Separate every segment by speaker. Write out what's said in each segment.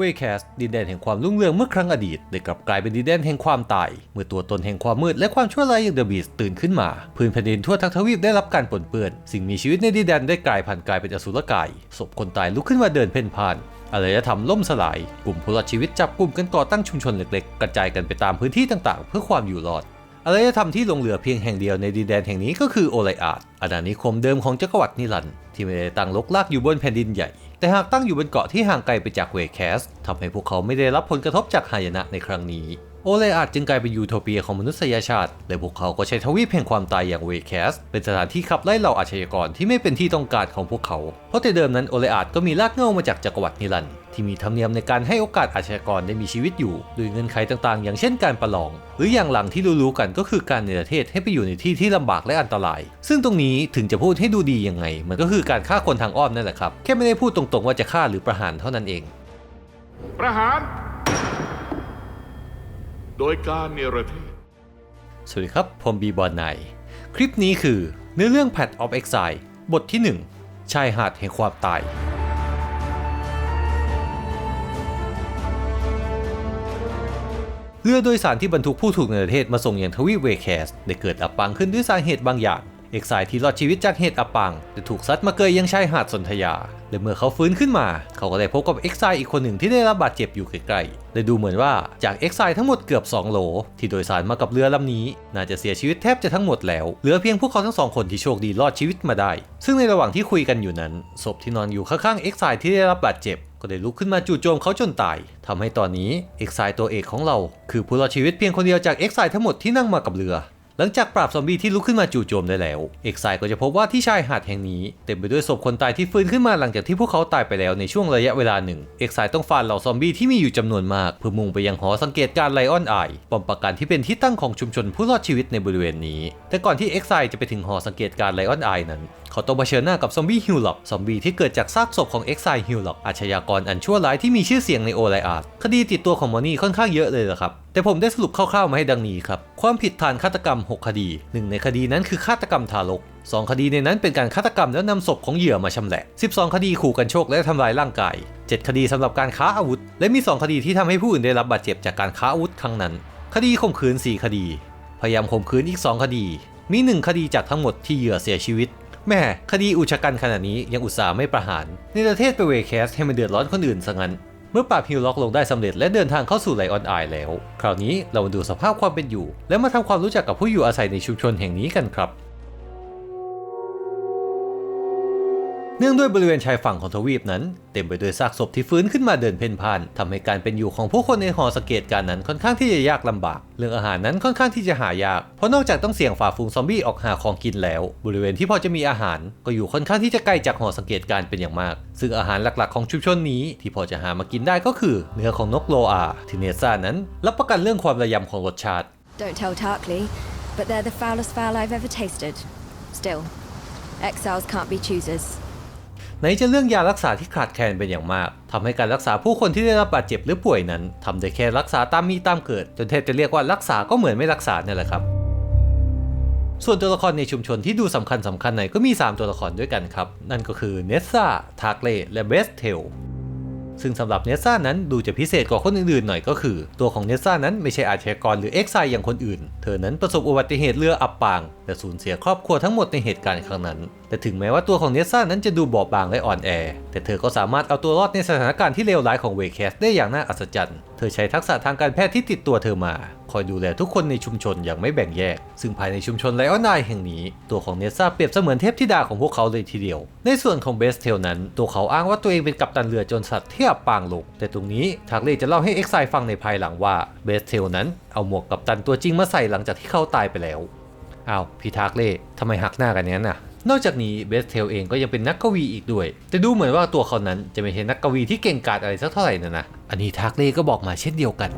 Speaker 1: เวแคสดินแดนแห่งความรุ่งเรืองเมื่อครั้งอดีต ได้กลับกลายเป็นดินแดนแห่งความตาย เมื่อตัวตนแห่งความมืดและความชั่วร้ายอย่างเดอะบีสตื่นขึ้นมา พื้นแผ่นดินทั่วทั้งทวีปได้รับการปนเปื้อน สิ่งมีชีวิตในดินแดนได้กลายพันธุ์กลายเป็นอสุรกายศพคนตายลุกขึ้นมาเดินเพ่นพ่านอารยธรรมล่มสลาย กลุ่มผู้รอดชีวิตจับกลุ่มกันก่อตั้งชุมชนเล็กๆ กระจายกันไปตามพื้นที่ต่างๆ เพื่อความอยู่รอดอารยธรรมที่ลงเหลือเพียงแห่งเดียวในดินแดนแห่งนี้ก็คือโอไลอาดอาณานิคมเดิมของจักรวรรดินิรันดร์ที่ไม่ได้ตั้งลกลากอยู่บนแผ่นดินใหญ่ แต่หากตั้งอยู่บนเกาะที่ห่างไกลไปจากเวแคสทำให้พวกเขาไม่ได้รับผลกระทบจากหายนะในครั้งนี้ โอไลอาดจึงกลายเป็นยูโทเปียของมนุษยชาติ และพวกเขาก็ใช้ทวีปแห่งความตายอย่างเวแคส เป็นสถานที่ขับไล่เหล่าอาชญากรที่ไม่เป็นที่ต้องการของพวกเขา เพราะแต่เดิมนั้นโอไลอาดก็มีรากเหง้ามาจากจักรวรรดินิรันที่มีธรรมเนียมในการให้โอกาสอาชญากรได้มีชีวิตอยู่โดยเงื่อนไขต่างๆ อย่างเช่นการประลอง หรืออย่างหลังที่รู้ๆกันก็คือการเนรเทศให้ไปอยู่ในที่ที่ลำบากและอันตราย ซึ่งตรงนี้ถึงจะพูดให้ดูดียังไง มันก็คือการฆ่าคนทางอ้อมนั่นแหละครับแค่ไม่ได้พูดตรงๆว่าจะฆ่าหรือประหารเท่านั้นเอง
Speaker 2: ประหาร โดยการเนรเทศ
Speaker 1: สวัสดีครับ ผมบีบอลไนคลิปนี้คือเนื้อเรื่อง Path of Exile บทที่ 1 ชายหาดแห่งความตาย เรือโดยสารที่บรรทุกผู้ถูกเนรเทศมาส่งอย่างทวีปเวแคส ได้เกิดอับปางขึ้นด้วยสาเหตุบางอย่าง เอกสายที่รอดชีวิตจากเหตุอับปางได้ถูกซัดมาเกยยังชายหาดสนธยา และเมื่อเขาฟื้นขึ้นมา เขาก็ได้พบกับเอ็กไซอีกคนหนึ่งที่ได้รับบาดเจ็บอยู่ใกล้ๆและดูเหมือนว่าจากเอ็กไซทั้งหมดเกือบ 2 โหล ที่โดยสารมากับเรือลำนี้ น่าจะเสียชีวิตแทบจะทั้งหมดแล้ว เหลือเพียงพวกเขาทั้งสองคนที่โชคดีรอดชีวิตมาได้ ซึ่งในระหว่างที่คุยกันอยู่นั้นศพที่นอนอยู่ข้างๆเอ็กไซที่ได้รับบาดเจ็บก็ได้ลุกขึ้นมาจู่โจมเขาจนตายทำให้ตอนนี้เอกไซตัวเอกของเรา คือผู้รอดชีวิตเพียงคนเดียวจากเอกไซทั้งหมดที่นั่งมากับเรือ หลังจากปราบซอมบี้ที่ลุกขึ้นมาจู่โจมได้แล้ว เอกไซก็จะพบว่าที่ชายหาดแห่งนี้ เต็มไปด้วยศพคนตายที่ฟื้นขึ้นมาหลังจากที่พวกเขาตายไปแล้วในช่วงระยะเวลาหนึ่ง เอกไซต้องฟานเหล่าซอมบี้ที่มีอยู่จำนวนมากเพื่อมุ่งไปยังหอสังเกตการไลออนไอป้อมปราการที่เป็นที่ตั้งของชุมชนผู้รอดชีวิตในบริเวณนี้ แต่ก่อนที่เอกไซจะไปถึงหอสังเกตการไลออนไอนั้น ขาต้องเผชิญหน้ากับซอมบี้ฮิลล็อกซอมบี้ที่เกิดจากซากศพของเอ็กไซฮิลล็อกอาชญากรอันชั่วร้ายที่มีชื่อเสียงในโอไลอาร์คดีติดตัวของมอนี่ค่อนข้างเยอะเลยละครับ แต่ผมได้สรุปคร่าวๆมาให้ดังนี้ครับ ความผิดฐานฆาตกรรม 6 คดีหนึ่งในคดีนั้นคือฆาตกรรมทารก2 คดีในนั้นเป็นการฆาตกรรมแล้วนำศพของเหยื่อมาชำแหละ 12 คดีขู่กันโชคและทำลายร่างกาย 7 คดีสำหรับการค้าอาวุธ และมี 2 คดีที่ทำให้ผู้อื่นได้รับบาดเจ็บจากการค้าอาวุธครั้งนั้น คดีข่มขืน 4 คดี พยายามข่มขืนอีก 2 คดี มี 1 คดีจากทั้งหมดที่เหยื่อเสียชีวิต แม่คดีอุชะกันขนาดนี้ยังอุตส่าห์ไม่ประหาร ในประเทศไปเวแคสให้มันเดือดร้อนคนอื่นซะงั้น เมื่อปราบฮิลล็อกลงได้สำเร็จและเดินทางเข้าสู่ไลออนไอแล้ว คราวนี้เรามาดูสภาพความเป็นอยู่ และมาทำความรู้จักกับผู้อยู่อาศัยในชุมชนแห่งนี้กันครับ เนื่องด้วยบริเวณชายฝั่งของทวีปนั้น เต็มไปด้วยซากศพที่ฟื้นขึ้นมาเดินเพ่นพ่านทำให้การเป็นอยู่ของผู้คนในหอสังเกตการณ์นั้นค่อนข้างที่จะยากลำบาก เรื่องอาหารนั้นค่อนข้างที่จะหายาก เพราะนอกจากต้องเสี่ยงฝ่าฝูงซอมบี้ออกหาของกินแล้ว บริเวณที่พอจะมีอาหาร ก็อยู่ค่อนข้างที่จะไกล้จากหอสังเกตการณ์เป็นอย่างมาก ซึ่งอาหารหลักๆของชุมชนนี้ที่พอจะหามากินได้ก็คือ เนื้อของนกโลอาที่เนซ่านั้นรับประกันเรื่องความระยำของรสชาติ
Speaker 3: Don't tell Tarkley, but they're the foulest fowl I've ever tasted. Still, exiles can't be choosers.
Speaker 1: ไหนจะเรื่องยารักษาที่ขาดแคลนเป็นอย่างมากทำให้การรักษาผู้คนที่ได้รับบาดเจ็บหรือป่วยนั้นทำได้แค่รักษาตามมีตามเกิด จนแทบจะเรียกว่ารักษาก็เหมือนไม่รักษาเนี่ยแหละครับ ส่วนตัวละครในชุมชนที่ดูสำคัญสำคัญหน่อยก็มี 3 ตัวละครด้วยกันครับ นั่นก็คือเนสซาทาร์เกเลและเบสเทล ซึ่งสำหรับเนสซ่านั้นดูจะพิเศษกว่าคนอื่นๆหน่อยก็คือ ตัวของเนสซ่านั้นไม่ใช่อาชญากรหรือเอ็กไซอย่างคนอื่น เธอนั้นประสบอุบัติเหตุเรืออับปางและสูญเสียครอบครัวทั้งหมดในเหตุการณ์ครั้งนั้น แต่ถึงแม้ว่าตัวของเนสซ่านั้นจะดูบอบบางและอ่อนแอ แต่เธอก็สามารถเอาตัวรอดในสถานการณ์ที่เลวร้ายของเวเคสได้อย่างน่าอัศจรรย์ เธอใช้ทักษะทางการแพทย์ที่ติดตัวเธอมา คอยดูแลทุกคนในชุมชนอย่างไม่แบ่งแยก ซึ่งภายในชุมชนไลออนไนแห่งนี้ ตัวของเนสซาเปรียบเสมือนเทพธิดาของพวกเขาเลยทีเดียว ในส่วนของเบสเทลนั้น ตัวเขาอ้างว่าตัวเองเป็นกัปตันเรือจนสัตว์เที่อับปางลงแต่ตรงนี้ทากเล่จะเล่าให้เอ็กไซฟังในภายหลังว่าเบสเทลนั้นเอาหมวกกัปตันตัวจริงมาใส่หลังจากที่เขาตายไปแล้วอ้าวพี่ทากเล่ทำไมหักหน้ากันอย่างนั้นน่ะ นอกจากนี้เบสเทลเองก็ยังเป็นนักกวีอีกด้วย แต่ดูเหมือนว่าตัวเขานั้นจะไม่ใช่นักกวีที่เก่งกาจอะไรสักเท่าไหร่นะนะ อันนี้ทากเล่ก็บอกมาเช่นเดียวกัน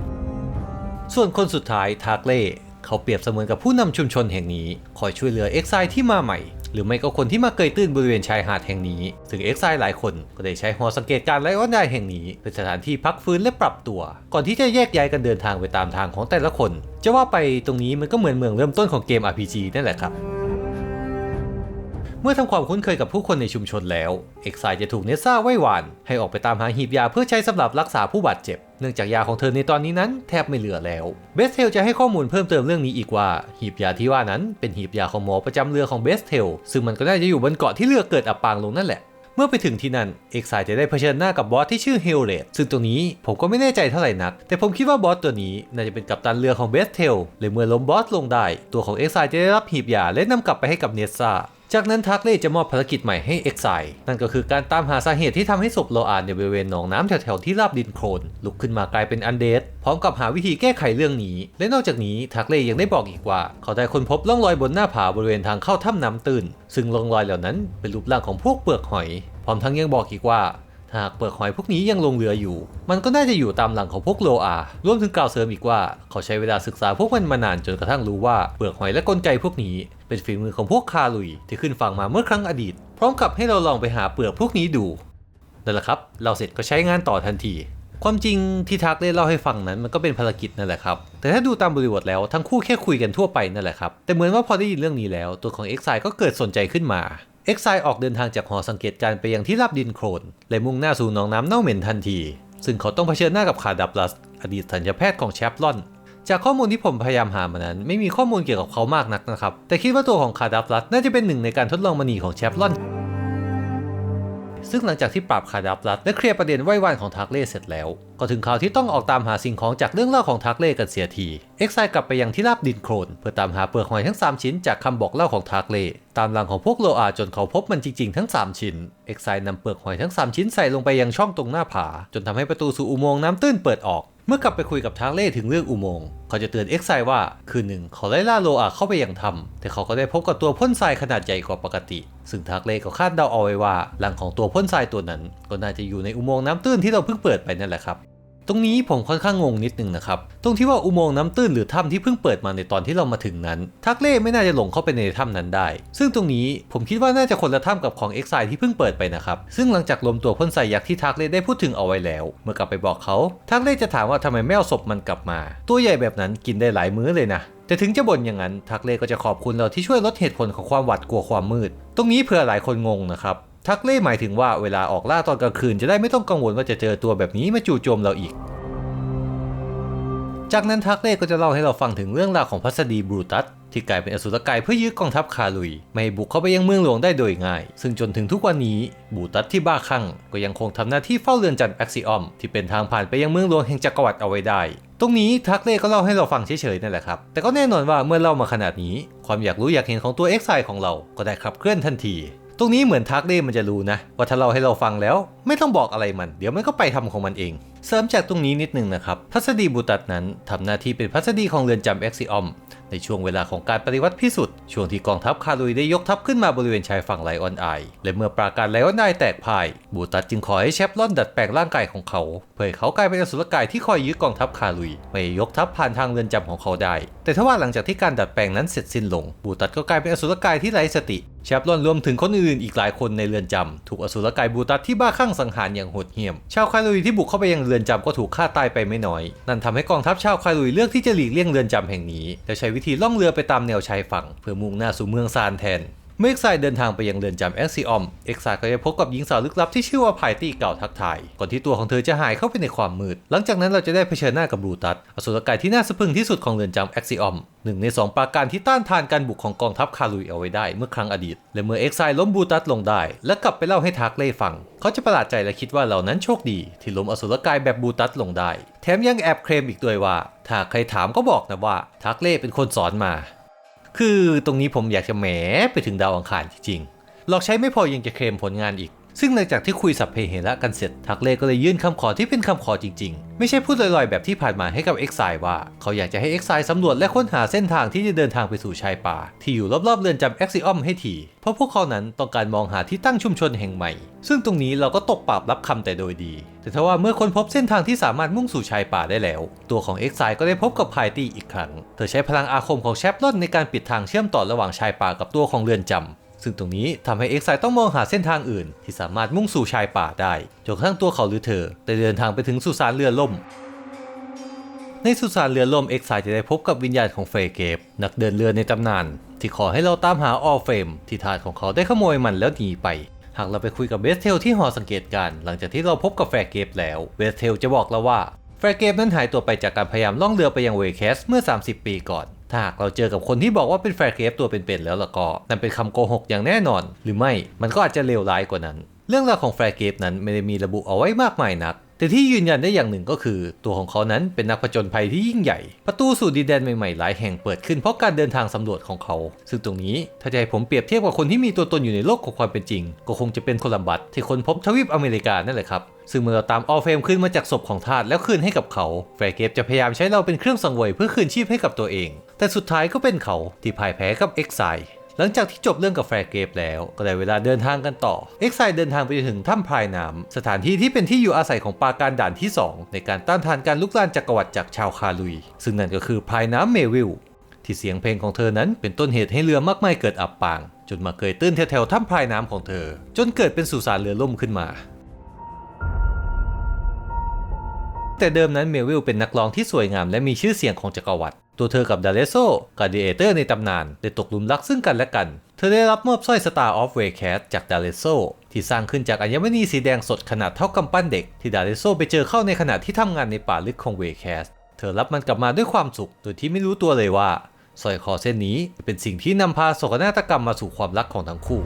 Speaker 1: ส่วนคนสุดท้ายทาร์เล่เขาเปรียบเสมือนกับผู้นำชุมชนแห่งนี้ คอยช่วยเหลือเอ็กไซที่มาใหม่ หรือไม่ก็คนที่มาเกยตื้นบริเวณชายหาดแห่งนี้ ถึงเอ็กไซหลายคนก็ได้ใช้หอสังเกตการณ์ไลออนไดแห่งนี้ เป็นสถานที่พักฟื้นและปรับตัว ก่อนที่จะแยกย้ายกันเดินทางไปตามทางของแต่ละคน จะว่าไปตรงนี้มันก็เหมือนเมืองเริ่มต้นของเกม RPG นั่นแหละครับ เมื่อทำความคุ้นเคยกับผู้คนในชุมชนแล้ว เอกไซจะถูกเนซ่าไว้วาน ให้ออกไปตามหาหีบยาเพื่อใช้สำหรับรักษาผู้บาดเจ็บ เนื่องจากยาของเธอในตอนนี้นั้นแทบไม่เหลือแล้ว เบสเทลจะให้ข้อมูลเพิ่มเติมเรื่องนี้อีกว่า หีบยาที่ว่านั้นเป็นหีบยาของหมอประจำเรือของเบสเทลซึ่งมันก็น่าจะอยู่บนเกาะที่เรือเกิดอับปางลงนั่นแหละเมื่อไปถึงที่นั่น เอกไซจะได้เผชิญหน้ากับบอสที่ชื่อเฮลเลตซึ่งตรงนี้ผมก็ไม่แน่ใจเท่าไหร่นัก แต่ผมคิดว่าบอสตัวนี้น่าจะเป็นกัปตันเรือของเบสเทลเลยเมื่อล้มบอสลงได้ ตัวของเอกไซจะได้รับหีบยาและนำกลับไปให้กับเนซ่า จากนั้นทักเล่จะมอบภารกิจใหม่ให้เอ็กไซนั่นก็คือการตามหาสาเหตุที่ทำให้ศพโลอานในบริเวณหนองน้ำแถวๆที่ราบดินโคลนลุกขึ้นมากลายเป็นอันเดสพร้อมกับหาวิธีแก้ไขเรื่องนี้ และนอกจากนี้ทักเล่ยังได้บอกอีกว่า เขาได้ค้นพบร่องรอยบนหน้าผาบริเวณทางเข้าถ้ำน้ำตื้นซึ่งร่องรอยเหล่านั้นเป็นรูปร่างของพวกเปลือกหอย พร้อมทั้งยังบอกอีกว่า หากเปลือกหอยพวกนี้ยังลงเรืออยู่ มันก็น่าจะอยู่ตามหลังของพวกโลอา รวมถึงกล่าวเสริมอีกว่า เขาใช้เวลาศึกษาพวกมันมานานจนกระทั่งรู้ว่าเปลือกหอยและกลไกพวกนี้ เป็นฝีมือของพวกคาลุยที่ขึ้นฝั่งมาเมื่อครั้งอดีต พร้อมกับให้เราลองไปหาเปลือกพวกนี้ดูนั่นแหละครับ เราเสร็จก็ใช้งานต่อทันที ความจริงที่ทักได้เล่าให้ฟังนั้นมันก็เป็นภารกิจนั่นแหละครับ แต่ถ้าดูตามบริบทแล้วทั้งคู่แค่คุยกันทั่วไปนั่นแหละครับ แต่เหมือนว่าพอได้ยินเรื่องนี้แล้ว ตัวของเอ็กไซก็เกิดสนใจขึ้นมา เอ็กไซออกเดินทางจากหอสังเกตการ์ไปยังที่ราบดินโคลนและมุ่งหน้าสู่หนองน้ำเน่าเหม็นทันที ซึ่งเขาต้องเผชิญหน้ากับคาดับลัส อดีตสัญญาแพทย์ของแชปลอน จากข้อมูลที่ผมพยายามหามานั้น ไม่มีข้อมูลเกี่ยวกับเขามากนักนะครับ แต่คิดว่าตัวของคาดับลัสน่าจะเป็นหนึ่งในการทดลองมณีของแชปลอน ซึ่งหลังจากที่ปราบคาดับลัดและเคลียร์ประเด็นไว้วานของทักเล่เสร็จแล้ว ก็ถึงข่าวที่ต้องออกตามหาสิ่งของจากเรื่องเล่าของทักเล่กันเสียที เอ็กไซกลับไปยังที่ราบดินโคลนเพื่อตามหาเปลือกหอยทั้ง 3 ชิ้นจากคำบอกเล่าของทักเล่ตามหลังของพวกโลอาจนเขาพบมันจริงๆทั้ง 3 ชิ้น เอ็กไซนำเปลือกหอยทั้ง 3 ชิ้นใส่ลงไปยังช่องตรงหน้าผา จนทำให้ประตูสู่อุโมงค์น้ำตื้นเปิดออกเมื่อกลับไปคุยกับทักเล่ถึงเรื่องอุโมงค์เขาจะเตือนเอ็กไซว่าคืนหนึ่งเขาไล่ล่าโลอาเข้าไปอย่างทำแต่เขาก็ได้พบกับตัวพ่นทรายขนาดใหญ่กว่าปกติ ซึ่งทักเล่ก็คาดเดาเอาไว้ว่าหลังของตัวพ่นทรายตัวนั้น ก็น่าจะอยู่ในอุโมงค์น้ำตื้นที่เราเพิ่งเปิดไปนั่นแหละครับ ตรงนี้ผมค่อนข้างงงนิดนึงนะครับ ตรงที่ว่าอุโมงค์น้ำตื้นหรือถ้ำที่เพิ่งเปิดมาในตอนที่เรามาถึงนั้น ทักเล่ไม่น่าจะหลงเข้าไปในถ้ำนั้นได้ ซึ่งตรงนี้ผมคิดว่าน่าจะคนละถ้ำกับของเอ็กไซที่เพิ่งเปิดไปนะครับ ซึ่งหลังจากลมตัวพ่นใส่ยักษ์ที่ทักเล่ได้พูดถึงเอาไว้แล้ว เมื่อกลับไปบอกเขาทักเล่จะถามว่าทำไมไม่เอาศพมันกลับมา ตัวใหญ่แบบนั้นกินได้หลายมื้อเลยนะแต่ถึงจะบ่นอย่างนั้นทักเล่ก็จะขอบคุณเราที่ช่วยลดเหตุผลของความหวาดกลัวความมืด ตรงนี้เผื่อหลายคนงงนะครับ ทักเล่หมายถึงว่าเวลาออกล่าตอนกลางคืนจะได้ไม่ต้องกังวลว่าจะเจอตัวแบบนี้มาจู่โจมเราอีก จากนั้นทักเล่ก็จะเล่าให้เราฟังถึงเรื่องราวของพัสดีบรูตัสที่กลายเป็นอสุรกายเพื่อยึดกองทัพคาลุย ไม่ให้บุกเข้าไปยังเมืองหลวงได้โดยง่าย ซึ่งจนถึงทุกวันนี้บูตัสที่บ้าคลั่งก็ยังคงทำหน้าที่เฝ้าเรือนจันแอ็กซิออมที่เป็นทางผ่านไปยังเมืองหลวงแห่งจักรวรรดิเอาไว้ได้ ตรงนี้ทักเล่ก็เล่าให้เราฟังเฉยๆนั่นแหละครับ แต่ก็แน่นอนว่าเมื่อเล่ามาขนาดนี้ ความอยากรู้อยากเห็นของตัวเอ็กไซของเราก็ได้ขับเคลื่อนทันที ตรงนี้เหมือนทักเล่มันจะรู้นะว่าถ้าเราให้เราฟังแล้ว ไม่ต้องบอกอะไรมัน เดี๋ยวมันก็ไปทำของมันเอง เสริมจากตรงนี้นิดนึงนะครับพัสดีบูตัดนั้นทำหน้าที่เป็นพัสดีของเรือนจำเอ็กซิออมในช่วงเวลาของการปฏิวัติพิสุทธิ์ช่วงที่กองทัพคาลุยได้ยกทัพขึ้นมาบริเวณชายฝั่งไลออนไอและเมื่อปราการไลออนไอแตกพ่าย บูตัดจึงขอให้เชฟลอนดัดแปลงร่างกายของเขา เพื่อเขากลายเป็นอสุรกายที่คอยยึดกองทัพคาลุยไม่ยกทัพผ่านทางเรือนจำของเขาได้ แต่ถ้าว่าหลังจากที่การดัดแปลงนั้นเสร็จสิ้นลง บูตัดก็กลายเป็นอสุรกายที่ไร้สติ แชปลอนรวมถึงคนอื่นอีกหลายคนในเรือนจำถูกอสุรกายบูตัสที่บ้าคลั่งสังหารอย่างโหดเหี้ยม ชาวคาลุยที่บุกเข้าไปยังเรือนจำก็ถูกฆ่าตายไปไม่น้อย นั่นทำให้กองทัพชาวคาลุยเลือกที่จะหลีกเลี่ยงเรือนจำแห่งนี้และใช้วิธีล่องเรือไปตามแนวชายฝั่ง เพื่อมุ่งหน้าสู่เมืองซานแทน เมื่อเอ็กไซเดินทางไปยังเรือนจำเอ็กซิออม เอ็กไซก็ได้พบกับหญิงสาวลึกลับที่ชื่อว่าไพตี้เก่าทักทาย ก่อนที่ตัวของเธอจะหายเข้าไปในความมืด หลังจากนั้นเราจะได้เผชิญหน้ากับบรูตัส อสุรกายที่น่าสะพรึงที่สุดของเรือนจำเอ็กซิออมหนึ่งในสองปราการที่ต้านทานการบุกของกองทัพคาลุยเอาไว้ได้เมื่อครั้งอดีต และเมื่อเอ็กไซล้มบูตัสลงได้ และกลับไปเล่าให้ทักเล่ฟัง เขาจะประหลาดใจและคิดว่าเหล่านั้นโชคดี ที่ล้มอสุรกายแบบบูตัสลงได้ แถมยังแอบเคลมอีกด้วยว่า ถ้าใครถามก็บอกนะว่าทักเล่เป็นคนสอนมา คือตรงนี้ผมอยากจะแหมไปถึงดาวอังคารจริงๆหลอกใช้ไม่พอยังจะเคลมผลงานอีก ซึ่งหลังจากที่คุยสัพเพเหระกันเสร็จทักเล่ก็เลยยื่นคำขอที่เป็นคำขอจริงๆ ไม่ใช่พูดลอยๆแบบที่ผ่านมาให้กับเอ็กไซว่า เขาอยากจะให้เอ็กไซสำรวจและค้นหาเส้นทางที่จะเดินทางไปสู่ชายป่า ที่อยู่รอบๆเรือนจำเอ็กซิออมให้ที เพราะพวกเขานั้นต้องการมองหาที่ตั้งชุมชนแห่งใหม่ ซึ่งตรงนี้เราก็ตกปราบรับคำแต่โดยดี แต่ทว่าเมื่อค้นพบเส้นทางที่สามารถมุ่งสู่ชายป่าได้แล้ว ตัวของเอ็กไซก็ได้พบกับไพตี้อีกครั้ง เธอใช้พลังอาคมของแชปลอนในการปิดทางเชื่อมต่อระหว่างชายป่ากับตัวของเรือนจำ ซึ่งตรงนี้ทำให้เอ็กไซต้องมองหาเส้นทางอื่น ที่สามารถมุ่งสู่ชายป่าได้จนกระทั่งตัวเขาหรือเธอได้เดินทางไปถึงสุสานเรือล่ม ในสุสานเรือล่มเอ็กไซจะได้พบกับวิญญาณของเฟรเกฟนักเดินเรือในตำนาน ที่ขอให้เราตามหาออเฟมที่ทาสของเขาได้ขโมยมันแล้วหนีไปหากเราไปคุยกับเบสเทลที่หอสังเกตการณ์หลังจากที่เราพบกับแฟร์เกฟแล้วเบสเทลจะบอกเราว่า แฟร์เกฟนั้นหายตัวไปจากการพยายามล่องเรือไปยังเวแคสเมื่อ 30 ปีก่อน ถ้าหากเราเจอกับคนที่บอกว่าเป็นแฟร์เกฟตัวเป็นๆแล้วล่ะก็นั่นเป็นคำโกหกอย่างแน่นอน หรือไม่มันก็อาจจะเลวร้ายกว่านั้น เรื่องราวของแฟร์เกฟนั้นไม่ได้มีระบุเอาไว้มากมายนัก แต่ที่ยืนยันได้อย่างหนึ่งก็คือ ตัวของเขานั้นเป็นนักผจญภัยที่ยิ่งใหญ่ ประตูสู่ดินแดนใหม่ๆหลายแห่งเปิดขึ้นเพราะการเดินทางสำรวจของเขา ซึ่งตรงนี้ถ้าจะให้ผมเปรียบเทียบกับคนที่มีตัวตนอยู่ในโลกของความเป็นจริง ก็คงจะเป็นโคลัมบัสที่ค้นพบทวีปอเมริกานั่นแหละครับซึ่งเมื่อเราตามออลเฟมขึ้นมาจากศพของทาสแล้วคืนให้กับเขาแฟร์เกฟจะพยายามใช้เราเป็นเครื่องสังเวยเพื่อคืนชีพให้กับตัวเอง แต่สุดท้ายก็เป็นเขาที่พ่ายแพ้กับเอ็กไซ หลังจากที่จบเรื่องกับแฟร์เกฟแล้ว ก็ได้เวลาเดินทางกันต่อ เอ็กไซเดินทางไปถึงถ้ำพรายน้ำสถานที่ที่เป็นที่อยู่อาศัยของปราการด่านที่ 2 ในการต้านทานการลุกลานจักรวรรดิจากชาวคาลุย ซึ่งนั่นก็คือพรายน้ำเมวิลที่เสียงเพลงของเธอนั้นเป็นต้นเหตุให้เรือมากมายเกิดอับปาง จนมาเกยตื้นแถวๆถ้ำพรายน้ำของเธอ จนเกิดเป็นสุสานเรือล่มขึ้นมาแต่เดิมนั้นเมวิลเป็นนักร้องที่สวยงามและมีชื่อเสียงของจักรวรรดิ ตัวเธอกับดาเลโซกาดิเอเตอร์ในตำนาน ได้ตกหลุมรักซึ่งกันและกัน เธอได้รับมอบสร้อย Star of w a y c a s t จากดาเลโซที่สร้างขึ้นจากอัญมณีสีแดงสดขนาดเท่ากำปั้นเด็ก ที่ดาเลโซไปเจอเข้าในขณะที่ทำงานในป่าลึกของ w a y c a s t เธอรับมันกลับมาด้วยความสุข โดยที่ไม่รู้ตัวเลยว่าสร้อยคอเส้นนี้เป็นสิ่งที่นำพาโศกนาฏกรรมมาสู่ความรักของทั้งคู่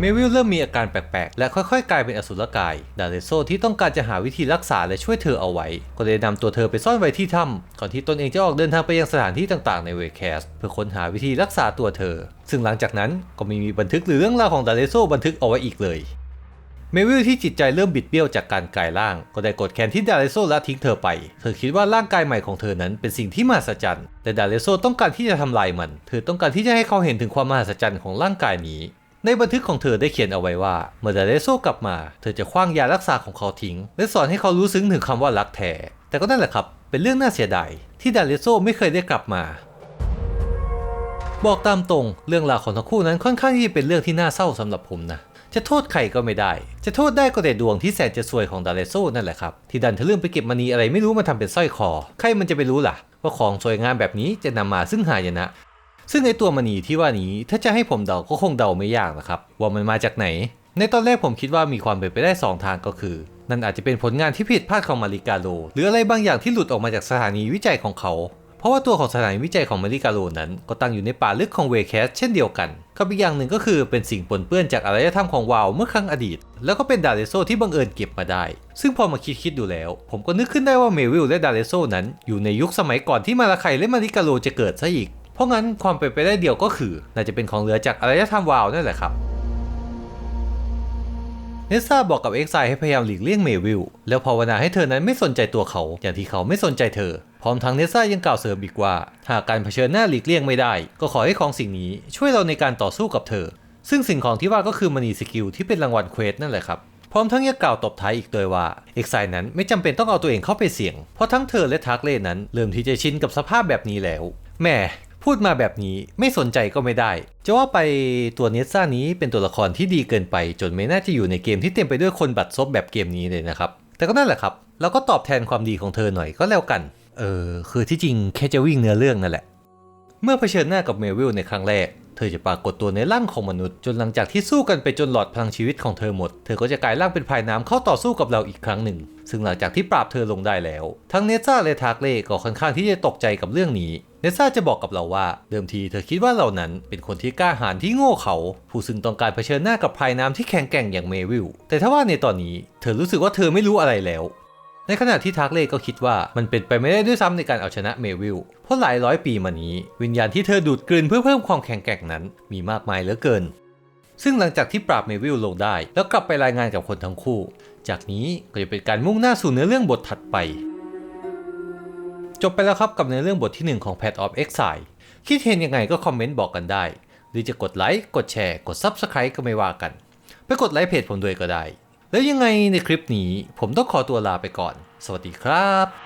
Speaker 1: เมวิลเริ่มมีอาการแปลกๆ และค่อยๆ กลายเป็นอสุรกาย ดาเลโซที่ต้องการจะหาวิธีรักษาและช่วยเธอเอาไว้ ก็เลยนำตัวเธอไปซ่อนไว้ที่ถ้ำก่อนที่ตนเองจะออกเดินทางไปยังสถานที่ต่างๆ ในเวแคส เพื่อค้นหาวิธีรักษาตัวเธอ ซึ่งหลังจากนั้นก็ไม่มีบันทึกหรือเรื่องราวของดาเลโซบันทึกเอาไว้อีกเลย เมวิลที่จิตใจเริ่มบิดเบี้ยวจากการกลายร่าง ก็ได้กดแคนที่ดาเลโซละทิ้งเธอไป เธอคิดว่าร่างกายใหม่ของเธอนั้นเป็นสิ่งที่มหัศจรรย์ แต่ดาเลโซต้องการที่จะทำลายมัน เธอต้องการที่จะให้เขาเห็นถึงความมหัศจรรย์ของร่างกายนี้ ในบันทึกของเธอได้เขียนเอาไว้ว่า เมื่อดาเลโซกลับมา เธอจะคว้างยารักษาของเขาทิ้ง และสอนให้เขารู้ซึ้งถึงคำว่ารักแท้แต่ก็นั่นแหละครับ เป็นเรื่องน่าเสียดายที่ดาเลโซไม่เคยได้กลับมา บอกตามตรงเรื่องราวของทั้งคู่นั้นค่อนข้างที่จะเป็นเรื่องที่น่าเศร้าสำหรับผมนะจะโทษใครก็ไม่ได้ จะโทษได้ก็แต่ดวงที่แสนจะซวยของดาเลโซนั่นแหละครับ ที่ดันทะลึ่องไปเก็บมณีอะไรไม่รู้มาทำเป็นสร้อยคอ ใครมันจะไปรู้ล่ะ ว่าของสวยงามแบบนี้จะนำมาซึ่งหายนะ ซึ่งไอตัวมณีที่ว่านี้ถ้าจะให้ผมเดาก็คงเดาไม่ยากนะครับ ว่ามันมาจากไหน ในตอนแรกผมคิดว่ามีความเป็นไปได้ 2 ทางก็คือ นั่นอาจจะเป็นผลงานที่ผิดพลาดของมาริกาโล หรืออะไรบางอย่างที่หลุดออกมาจากสถานีวิจัยของเขา เพราะว่าตัวของสถานีวิจัยของมาริกาโลนั้น ก็ตั้งอยู่ในป่าลึกของเวแคสเช่นเดียวกันกับอีกอย่างหนึ่งก็คือเป็นสิ่งปนเปื้อนจากอารยธรรมของวาวเมื่อครั้งอดีต แล้วก็เป็นดาเลโซที่บังเอิญเก็บมาได้ ซึ่งพอมาคิดคิดๆดูแล้ว ผมก็นึกขึ้นได้ว่าเมวิลและดาเลโซนั้นอยู่ในยุคสมัยก่อนที่มาราไคและมาริกาโลจะเกิดซะอีก เพราะงั้นความเป็นไปได้เดียวก็คือน่าจะเป็นของเหลือจากอารยธรรมวาวนั่นแหละครับเนสซาบอกกับเอ็กไซให้พยายามหลีกเลี่ยงเมวิลแล้วภาวนาให้เธอนั้นไม่สนใจตัวเขา อย่างที่เขาไม่สนใจเธอ พร้อมทั้งเนสซายังกล่าวเสริมอีกว่า หากการเผชิญหน้าหลีกเลี่ยงไม่ได้ ก็ขอให้ของสิ่งนี้ช่วยเราในการต่อสู้กับเธอ ซึ่งสิ่งของที่ว่าก็คือมณีสกิลที่เป็นรางวัลเควสนั่นแหละครับพร้อมทั้งยังกล่าวตบท้ายอีกโดยว่าเอ็กไซนั้นไม่จำเป็นต้องเอาตัวเองเข้าไปเสี่ยงเพราะทั้งเธอและทักเล่นั้นเริ่มที่จะชินกับสภาพแบบนี้แล้วแม่ พูดมาแบบนี้ไม่สนใจก็ไม่ได้ จะว่าไปตัวเนสซ่านี้เป็นตัวละครที่ดีเกินไป จนไม่น่าจะอยู่ในเกมที่เต็มไปด้วยคนบัดซบแบบเกมนี้เลยนะครับ แต่ก็นั่นแหละครับ เราก็ตอบแทนความดีของเธอหน่อยก็แล้วกัน เออคือที่จริงแค่จะวิ่งเนื้อเรื่องนั่นแหละ เมื่อเผชิญหน้ากับเมวิลในครั้งแรก เธอจะปรากฏตัวในร่างของมนุษย์ จนหลังจากที่สู้กันไปจนหลอดพลังชีวิตของเธอหมด เธอก็จะกลายร่างเป็นพายน้ำเข้าต่อสู้กับเราอีกครั้งหนึ่ง ซึ่งหลังจากที่ปราบเธอลงได้แล้ว ทั้งเนซ่าและทาร์เล่ก็ค่อนข้างที่จะตกใจกับเรื่องนี้ เนซ่าจะบอกกับเราว่าเดิมทีเธอคิดว่าเรานั้นเป็นคนที่กล้าหาญที่โง่เขา ผู้ซึ่งต้องการเผชิญหน้ากับพายน้ำที่แข็งแกร่งอย่างเมวิลแต่ถ้าว่าในตอนนี้เธอรู้สึกว่าเธอไม่รู้อะไรแล้ว ในขณะที่ทักเล่ก็คิดว่ามันเป็นไปไม่ได้ด้วยซ้ำในการเอาชนะเมวิลเพราะหลายร้อยปีมานี้ วิญญาณที่เธอดูดกลืนเพื่อเพิ่มความแข็งแกร่งนั้น มีมากมายเหลือเกิน ซึ่งหลังจากที่ปราบเมวิลลงได้ แล้วกลับไปรายงานกับคนทั้งคู่ จากนี้ก็จะเป็นการมุ่งหน้าสู่เนื้อเรื่องบทถัดไป จบไปแล้วครับกับในเรื่องบทที่ 1 ของ Path of Exile คิดเห็นยังไงก็คอมเมนต์บอกกันได้ หรือจะกดไลค์ กดแชร์ กด Subscribe ก็ไม่ว่ากัน ไปกดไลค์เพจผมด้วยก็ได้ แล้วยังไงในคลิปนี้ผมต้องขอตัวลาไปก่อน สวัสดีครับ